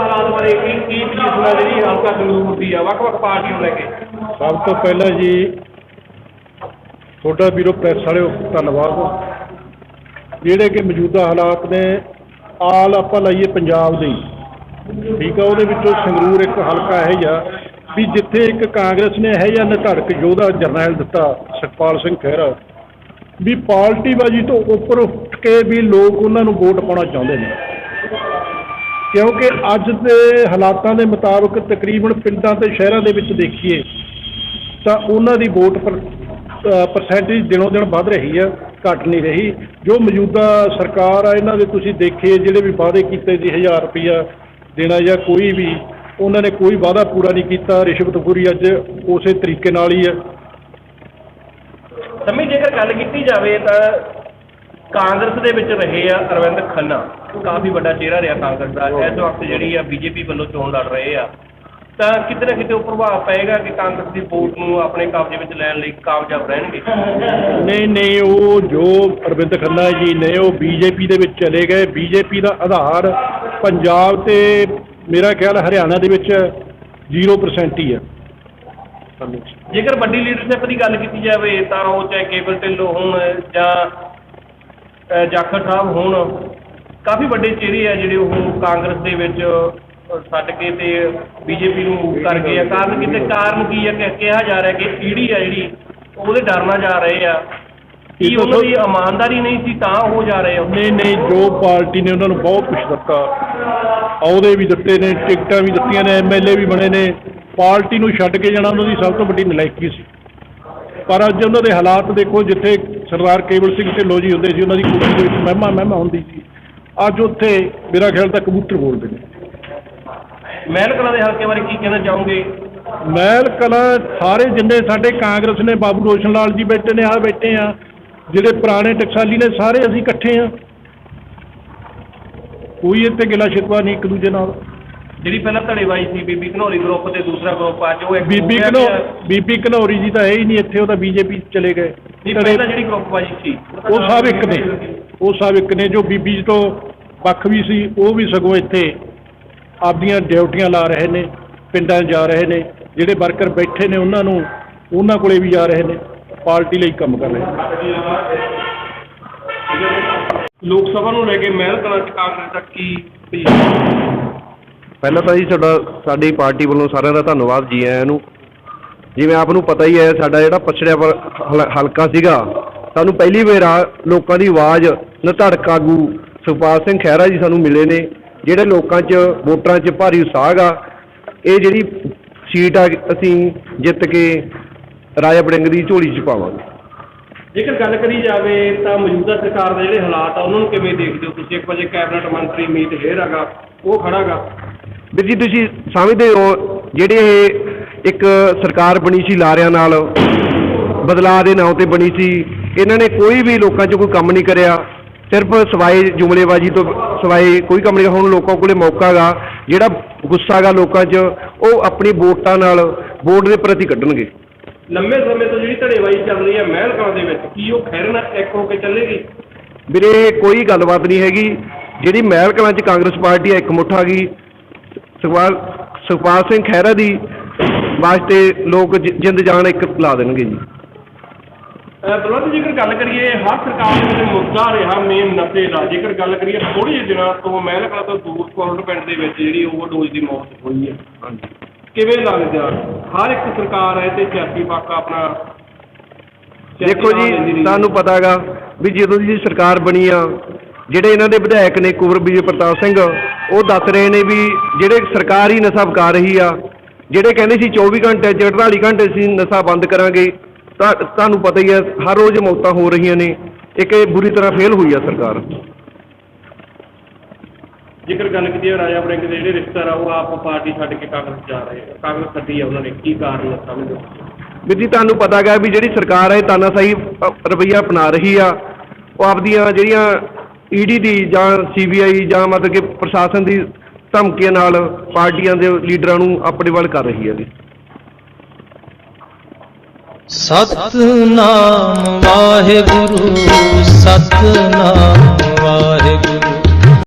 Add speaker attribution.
Speaker 1: ਹਾਲਾਤਾਂ ਬਾਰੇ? ਕੀ ਕੀ ਪੋਜੀਸ਼ਨ ਹੈ ਜਿਹੜੀ ਹਲਕਾ ਸੰਗਰੂਰ ਦੀ ਆ ਵੱਖ-ਵੱਖ ਪਾਰਟੀਆਂ ਨੂੰ ਲੈ ਕੇ।
Speaker 2: ਸਭ ਤੋਂ ਪਹਿਲਾਂ ਜੀ, ਤੁਹਾਡਾ ਵੀਰੋ ਪ੍ਰੈਸ ਵਾਲਿਓ, ਧੰਨਵਾਦ। ਜਿਹੜੇ ਕਿ ਮੌਜੂਦਾ ਹਾਲਾਤ ਨੇ, ਆਲ ਆਪਾਂ ਲਾਈਏ ਪੰਜਾਬ ਦੇ ਠੀਕ ਆ, ਉਹਦੇ ਵਿੱਚੋਂ ਸੰਗਰੂਰ ਇੱਕ ਹਲਕਾ ਹੈ ਜਾਂ ਵੀ ਜਿੱਥੇ ਇੱਕ ਕਾਂਗਰਸ ਨੇ ਇਹ ਜਾਂ ਨਿਧੜਕ ਯੋਧਾ ਜਰਨੈਲ ਦਿੱਤਾ, ਸੁਖਪਾਲ ਸਿੰਘ ਖਹਿਰਾ। ਵੀ ਪਾਰਟੀਬਾਜ਼ੀ ਤੋਂ ਉੱਪਰ ਉੱਠ ਕੇ ਵੀ ਲੋਕ ਉਹਨਾਂ ਨੂੰ ਵੋਟ ਪਾਉਣਾ ਚਾਹੁੰਦੇ ਨੇ। ਕਿਉਂਕਿ ਅੱਜ ਦੇ ਹਾਲਾਤਾਂ ਦੇ ਮੁਤਾਬਕ ਤਕਰੀਬਨ ਪਿੰਡਾਂ ਤੇ ਸ਼ਹਿਰਾਂ ਦੇ ਵਿੱਚ ਦੇਖੀਏ ਤਾਂ ਉਹਨਾਂ ਦੀ ਵੋਟ ਪਰਸੈਂਟੇਜ ਦਿਨੋਂ ਦਿਨ ਵੱਧ ਰਹੀ ਹੈ, ਘਟ ਨਹੀਂ ਰਹੀ। ਜੋ ਮੌਜੂਦਾ ਸਰਕਾਰ ਆ, ਇਹਨਾਂ ਦੇ ਤੁਸੀਂ ਦੇਖੇ ਜਿਹੜੇ ਵੀ ਵਾਅਦੇ ਕੀਤੇ ਸੀ 1000 ਰੁਪਈਆ ਦੇਣਾ ਜਾਂ ਕੋਈ ਵੀ, ਉਹਨਾਂ ਨੇ ਕੋਈ ਵਾਅਦਾ ਪੂਰਾ ਨਹੀਂ ਕੀਤਾ। ਰਿਸ਼ਵਤਖੋਰੀ ਅੱਜ ਉਸੇ ਤਰੀਕੇ ਨਾਲ ਹੀ ਹੈ।
Speaker 1: ਸਮੇਂ ਜੇਕਰ ਗੱਲ ਕੀਤੀ ਜਾਵੇ ਤਾਂ ਕਾਂਗਰਸ ਦੇ ਵਿੱਚ ਰਹੇ ਆ ਅਰਵਿੰਦ ਖੰਨਾ। ਕਾਫੀ ਵੱਡਾ ਚਿਹਰਾ ਰਿਹਾ ਕਾਂਗਰਸ ਦਾ। ਇਸ ਵਕਤ ਜਿਹੜੀ ਆ ਬੀਜੇਪੀ ਵੱਲੋਂ ਚੋਣ ਲੜ ਰਹੇ ਆ। ਤਾਂ ਕਿਤੇ ਨਾ ਕਿਤੇ ਉਹ ਪ੍ਰਭਾਵ ਪਏਗਾ ਕਿ ਕਾਂਗਰਸ ਦੀ ਵੋਟ ਨੂੰ ਆਪਣੇ ਕਬਜ਼ੇ ਵਿੱਚ ਲੈਣ ਲਈ ਕਾਮਯਾਬ ਰਹਿਣਗੇ।
Speaker 2: ਨਹੀਂ ਨਹੀਂ ਉਹ ਜੋ ਅਰਵਿੰਦ ਖੰਨਾ ਜੀ ਨੇ ਉਹ ਬੀਜੇਪੀ ਦੇ ਵਿੱਚ ਚਲੇ ਗਏ। ਬੀਜੇਪੀ ਦਾ ਆਧਾਰ ਪੰਜਾਬ ਤੇ ਮੇਰਾ ਖਿਆਲ ਹਰਿਆਣਾ ਦੇ ਵਿੱਚ 0% ਹੀ ਆ।
Speaker 1: ਜੇਕਰ ਵੱਡੀ ਲੀਡਰਸ਼ਿਪ ਦੀ ਗੱਲ ਕੀਤੀ ਜਾਵੇ ਤਾਂ ਉਹ ਚਾਹੇ ਕੇਬਲ ਢਿੱਲੋਂ ਹੋਣ ਜਾਂ ਜਾਖੜ ਸਾਹਿਬ ਹੋਣ ਕਾਫੀ ਵੱਡੇ ਚਿਹਰੇ ਆ ਜਿਹੜੇ ਉਹ ਕਾਂਗਰਸ ਦੇ ਵਿੱਚ ਛੱਡ ਕੇ ਤੇ ਬੀਜੇਪੀ ਨੂੰ ਕਰ ਗਏ ਆ ਕਾਰਨ ਕਿਤੇ ਕਾਰਨ ਕੀ ਆ ਕਿ ਕਿਹਾ ਜਾ ਰਿਹਾ ਕਿ ਈਡੀ ਆ ਜਿਹੜੀ ਉਹਦੇ ਡਰ ਨਾਲ ਜਾ ਰਹੇ ਆ। ਕੀ ਉਹਨਾਂ ਦੀ ਇਮਾਨਦਾਰੀ ਨਹੀਂ ਸੀ ਤਾਂ ਉਹ ਜਾ ਰਹੇ ਆ।
Speaker 2: ਨਹੀਂ ਨਹੀਂ ਜੋ ਪਾਰਟੀ ਨੇ ਉਹਨਾਂ ਨੂੰ ਬਹੁਤ ਕੁਝ ਦਿੱਤਾ। ਅਹੁਦੇ ਵੀ ਦਿੱਤੇ ਨੇ ਟਿਕਟਾਂ ਵੀ ਦਿੱਤੀਆਂ ਨੇ ਐਮਐਲਏ ਵੀ ਬਣੇ ਨੇ। ਪਾਰਟੀ ਨੂੰ ਛੱਡ ਕੇ ਜਾਣਾ ਉਹਨਾਂ ਦੀ ਸਭ ਤੋਂ ਵੱਡੀ ਨਲਾਇਕੀ ਸੀ। ਪਰ ਅੱਜ ਉਹਨਾਂ ਦੇ ਹਾਲਾਤ ਦੇਖੋ ਜਿੱਥੇ ਸਰਦਾਰ ਕੇਵਲ ਸਿੰਘ ਢਿੱਲੋਂ ਜੀ ਹੁੰਦੇ ਸੀ ਉਹਨਾਂ ਦੀ ਕੁੜੀ ਦੇ ਵਿੱਚ ਮਹਿਮਾ ਮਹਿਮਾ ਹੁੰਦੀ ਸੀ। ਅੱਜ ਉੱਥੇ ਮੇਰਾ ਖਿਆਲ ਤਾਂ ਕਬੂਤਰ ਬੋਲਦੇ ਨੇ।
Speaker 1: ਮਹਿਲ ਕਲਾਂ ਦੇ ਹਲਕੇ ਬਾਰੇ ਕੀ ਕਹਿਣਾ ਚਾਹੋਗੇ?
Speaker 2: ਮਹਿਲ ਕਲਾਂ ਸਾਰੇ ਜਿੰਨੇ ਸਾਡੇ ਕਾਂਗਰਸ ਨੇ ਬਾਬੂ ਰੋਸ਼ਨ ਲਾਲ ਜੀ ਬੈਠੇ ਨੇ ਆ ਬੈਠੇ ਆ। ਜਿਹੜੇ ਪੁਰਾਣੇ ਟਕਸਾਲੀ ਨੇ ਸਾਰੇ ਅਸੀਂ ਇਕੱਠੇ ਆ। ਕੋਈ ਇੱਥੇ ਗਿਲਾ ਸ਼ਿਕਵਾ ਨਹੀਂ ਇੱਕ ਦੂਜੇ ਨਾਲ।
Speaker 1: ਜਿਹੜੀ ਪਹਿਲਾਂ ਧੜੇਵਾਈ ਸੀ ਬੀਬੀ ਘਨੌਰੀ ਗਰੁੱਪ ਤੇ ਦੂਸਰਾ ਗਰੁੱਪ ਅੱਜ ਉਹ ਇੱਕ
Speaker 2: ਬੀਬੀ
Speaker 1: ਹੋ ਗਿਆ
Speaker 2: ਘਨੌ
Speaker 1: ਕਿ-
Speaker 2: ਬੀਬੀ ਘਨੌਰੀ ਜੀ ਤਾਂ ਹੈ ਹੀ ਨਹੀਂ ਇੱਥੇ ਉਹ ਤਾਂ ਬੀਜੇਪੀ ਚਲੇ ਗਏ।
Speaker 1: ਨਹੀਂ ਪਹਿਲਾਂ ਜਿਹੜੀ ਗਰੁੱਪਬਾਜੀ ਸੀ।
Speaker 2: ਉਹ ਸਭ ਇੱਕ ਨੇ। ਉਹ ਸਭ ਇੱਕ ਨੇ ਜੋ ਬੀਬੀ ਜੀ ਤੋਂ ਪੱਖ ਵੀ ਸੀ ਉਹ ਵੀ ਸਗੋਂ ਇੱਥੇ ਆਪਦੀਆਂ ਡਿਊਟੀਆਂ ਲਾ ਰਹੇ ਨੇ ਪਿੰਡਾਂ 'ਚ ਜਾ ਰਹੇ ਨੇ। ਜਿਹੜੇ ਵਰਕਰ ਬੈਠੇ ਨੇ ਉਹਨਾਂ ਨੂੰ ਉਹਨਾਂ ਕੋਲੇ ਵੀ ਜਾ ਰਹੇ ਨੇ ਪਾਰਟੀ ਲਈ ਕੰਮ ਕਰ ਰਹੇ ਨੇ।
Speaker 1: ਲੋਕ ਸਭਾ ਨੂੰ ਲੈ ਕੇ ਮਹਿਲ ਕਲਾਂ ਚ ਕਾਂਗਰਸ ਦਾ ਕੀ
Speaker 3: ਪਹਿਲਾਂ ਤਾਂ ਜੀ ਸਾਡਾ ਸਾਡੀ ਪਾਰਟੀ ਵੱਲੋਂ ਸਾਰਿਆਂ ਦਾ ਧੰਨਵਾਦ ਜੀ ਆਇਆਂ ਨੂੰ। ਜਿਵੇਂ ਆਪ ਨੂੰ ਪਤਾ ਹੀ ਹੈ, ਸਾਡਾ ਜਿਹੜਾ ਪਛੜਿਆ ਵਰ- ਹਲਕਾ ਸੀਗਾ, ਸਾਨੂੰ ਪਹਿਲੀ ਵਾਰ ਲੋਕਾਂ ਦੀ ਆਵਾਜ਼ ਨਧੜਕ ਆਗੂ ਸੁਖਪਾਲ ਸਿੰਘ ਖਹਿਰਾ ਜੀ ਸਾਨੂੰ ਮਿਲੇ ਨੇ, ਜਿਹੜੇ ਲੋਕਾਂ 'ਚ, ਵੋਟਰਾਂ 'ਚ ਭਾਰੀ ਉਤਸ਼ਾਹ ਆ। ਇਹ ਜਿਹੜੀ ਸੀਟ ਆ, ਅਸੀਂ ਜਿੱਤ ਕੇ ਰਾਜਾ ਬੜਿੰਗ ਦੀ ਝੋਲੀ 'ਚ ਪਾਵਾਂਗੇ।
Speaker 1: ਜੇਕਰ ਗੱਲ ਕਰੀ ਜਾਵੇ ਤਾਂ ਮੌਜੂਦਾ ਸਰਕਾਰ ਦੇ ਜਿਹੜੇ ਹਾਲਾਤ ਆ, ਉਹਨਾਂ ਨੂੰ ਕਿਵੇਂ ਦੇਖਦੇ ਹੋ ਤੁਸੀਂ? ਇੱਕ ਵਜੇ ਕੈਬਨਿਟ ਮੰਤਰੀ ਮੀਤ ਹੇਰ ਹੈਗਾ, ਉਹ ਖੜਾਗਾ
Speaker 3: ਵੀਰ ਜੀ ਤੁਸੀਂ ਸਮਝਦੇ ਹੋ ਜਿਹੜੇ ਇਹ ਇੱਕ ਸਰਕਾਰ ਬਣੀ ਸੀ ਲਾਰਿਆਂ ਨਾਲ ਬਦਲਾਅ ਦੇ ਨਾਂ ਤੇ ਬਣੀ ਸੀ ਇਹਨਾਂ ਨੇ ਕੋਈ ਵੀ ਲੋਕਾਂ 'ਚ ਕੋਈ ਕੰਮ ਨਹੀਂ ਕਰਿਆ। ਸਿਰਫ ਸਵਾਏ ਜੁਮਲੇਬਾਜ਼ੀ ਤੋਂ ਸਵਾਏ ਕੋਈ ਕੰਮ ਨਹੀਂ ਹੁਣ ਲੋਕਾਂ ਕੋਲੇ ਮੌਕਾ ਗਾ ਜਿਹੜਾ ਗੁੱਸਾ ਗਾ ਲੋਕਾਂ 'ਚ ਉਹ ਆਪਣੀ ਵੋਟਾਂ ਨਾਲ ਵੋਟ ਦੇ ਪ੍ਰਤੀ ਕੱਢਣਗੇ।
Speaker 1: ਲੰਮੇ ਸਮੇਂ ਤੋਂ ਜਿਹੜੀ ਧੜੇਵਾਈ ਚੱਲ ਰਹੀ ਹੈ ਮਹਿਲ ਕਲਾਂ ਦੇ ਵਿੱਚ ਕੀ ਉਹ ਖੈਰ ਨਾਲ ਇੱਕ ਹੋ ਕੇ ਚੱਲੇਗੀ?
Speaker 3: ਵੀਰੇ ਕੋਈ ਗੱਲਬਾਤ ਨਹੀਂ ਹੈਗੀ। ਜਿਹੜੀ ਮਹਿਲ ਕਲਾਂ 'ਚ ਕਾਂਗਰਸ ਪਾਰਟੀ ਆ ਇੱਕ ਮੁੱਠ ਆ ਗਈ। ਸੁਖਪਾਲ ਸੁਖਪਾਲ ਸਿੰਘ ਖਹਿਰਾ ਦੀ ਵਾਸਤੇ ਲੋਕ ਜਿ- ਜਿੰਦ ਜਾਨ ਇੱਕ ਲਾ ਦੇਣਗੇ ਜੀ।
Speaker 1: ਬਲਵੰਤ ਜੇਕਰ ਗੱਲ ਕਰੀਏ ਹਰ ਸਰਕਾਰ ਦੇ ਵਿੱਚ ਮੁੱਦਾ ਰਿਹਾ ਮੇਨ ਨਸ਼ੇ ਦਾ ਜੇਕਰ ਗੱਲ ਕਰੀਏ ਥੋੜੀ ਜਿਹੇ ਦਿਨਾਂ ਤੋਂ ਮਹਿਲ ਕਲਾਂ ਤੋਂ ਦੂਰ ਕੋਰਟ ਪਿੰਡ ਦੇ ਵਿੱਚ ਜਿਹੜੀ ਓਵਰਡੋਜ਼ ਦੀ ਮੌਤ ਹੋਈ ਹੈ।
Speaker 3: ਹਾਂਜੀ।
Speaker 1: ਕਿਵੇਂ ਲੱਗਦਾ ਹਰ ਇੱਕ ਸਰਕਾਰ ਹੈ ਤੇ ਸਿਆਸੀ ਪੱਖ ਆਪਣਾ ਸਿਆਸੀ
Speaker 3: ਦੇਖੋ
Speaker 1: ਨਾਂ ਲੈਂਦੀ
Speaker 3: ਜੀ
Speaker 1: ਰਹੀ।
Speaker 3: ਤੁਹਾਨੂੰ ਪਤਾਗਾ ਵੀ ਜਦੋਂ ਦੀ ਸਰਕਾਰ ਬਣੀ ਆ ਜਿਹੜੇ ਇਹਨਾਂ ਦੇ ਵਿਧਾਇਕ ਨੇ ਕੁਵਰ ਵਿਜੇ ਪ੍ਰਤਾਪ ਸਿੰਘ ਉਹ ਦੱਸ ਰਹੇ ਨੇ ਵੀ ਜਿਹੜੇ ਸਰਕਾਰ ਹੀ ਨਸ਼ਾ ਵਿਕਾ ਰਹੀ ਆ ਜਿਹੜੇ ਕਹਿੰਦੇ ਸੀ 24 ਘੰਟੇ 'ਚ 48 ਘੰਟੇ ਸੀ ਨਸ਼ਾ ਬੰਦ ਕਰਾਂਗੇ ਤਾਂ ਤੁਹਾਨੂੰ ਪਤਾ ਹੀ ਹੈ ਹਰ ਰੋਜ਼ ਮੌਤਾਂ ਹੋ ਰਹੀਆਂ ਨੇ ਇੱਕ ਇਹ ਬੁਰੀ ਤਰ੍ਹਾਂ ਫੇਲ ਹੋਈ ਆ ਸਰਕਾਰ।
Speaker 1: ਜੇਕਰ ਗੱਲ ਕੀਤੀ ਰਾਜਾ ਵੜਿੰਗ ਦੇ ਜਿਹੜੇ ਰਿਸ਼ਤੇਦਾਰ ਆ ਉਹ ਆਪ ਪਾਰਟੀ ਛੱਡ ਕੇ ਕਾਂਗਰਸ ਜਾ ਰਹੇ ਆ। ਕਾਂਗਰਸ ਛੱਡੀ ਆ ਉਹਨਾਂ ਨੇ ਕੀ ਕਾਰਨ ਸਮਝੋ
Speaker 3: ਵੀਰ ਜੀ ਤੁਹਾਨੂੰ ਪਤਾ ਗਾ ਵੀ ਜਿਹੜੀ ਸਰਕਾਰ ਹੈ ਤਾਨਾਸ਼ਾਹੀ ਅ, ਰਵੱਈਆ ਅਪਣਾ ਰਹੀ ਆ ਉਹ ਆਪਦੀਆਂ ਜਿਹੜੀਆਂ ਈਡੀ ਦੀ ਜਾਂ ਸੀਬੀਆਈ ਜਾਂ ਮਤਲਬ ਕਿ ਪ੍ਰਸ਼ਾਸਨ ਦੀ ਧਮਕੀਆਂ ਨਾਲ ਪਾਰਟੀਆਂ ਦੇ ਲੀਡਰਾਂ ਨੂੰ ਆਪਣੇ ਵੱਲ ਕਰ ਰਹੀ ਹੈ ਜੀ।
Speaker 4: ਸਤਨਾਮ ਵਾਹਿਗੁਰੂ, ਸਤਨਾਮ